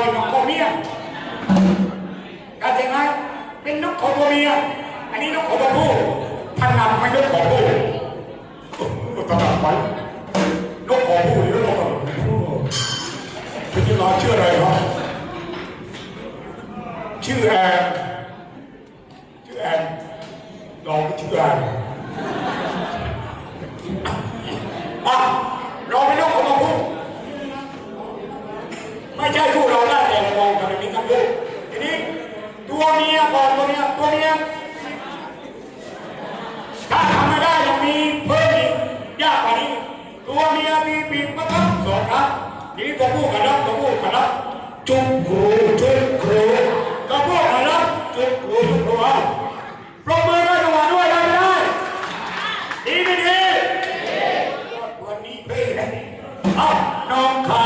เป็นนกตัวเมียกข้าใจไงเป็นนกของตัวเมีย อันนี้นกของตัวผู้ท่านนำไม่นกของผู้ต้องนำไปนกของผู้หรือนกของผู้คุณจะราเชื่ออะไรครับชื่อแอนชื่อแอนลองชื่อแอน ไม่ใช่ผู้รายได้แต่ละโมงกันนี้กันด้ทีนี้ตัวเมียก่อนตัวเมียตัวเมียถ้าทำไม่ได้ยังมีเพิ่มอีกยากกว่านี้ ตัวเมียมีปีกมาทับสองครับทีนี้ตัวผู้กันรับตัวผู้กันรับจุกครูจุกครูตัวผู้กันรับจุกครูจุกครูาปรบมือด้วยจัวด้วยได้ไม่ได้ดีไม่ดีวันนี้เพ่เลยอาน้องขา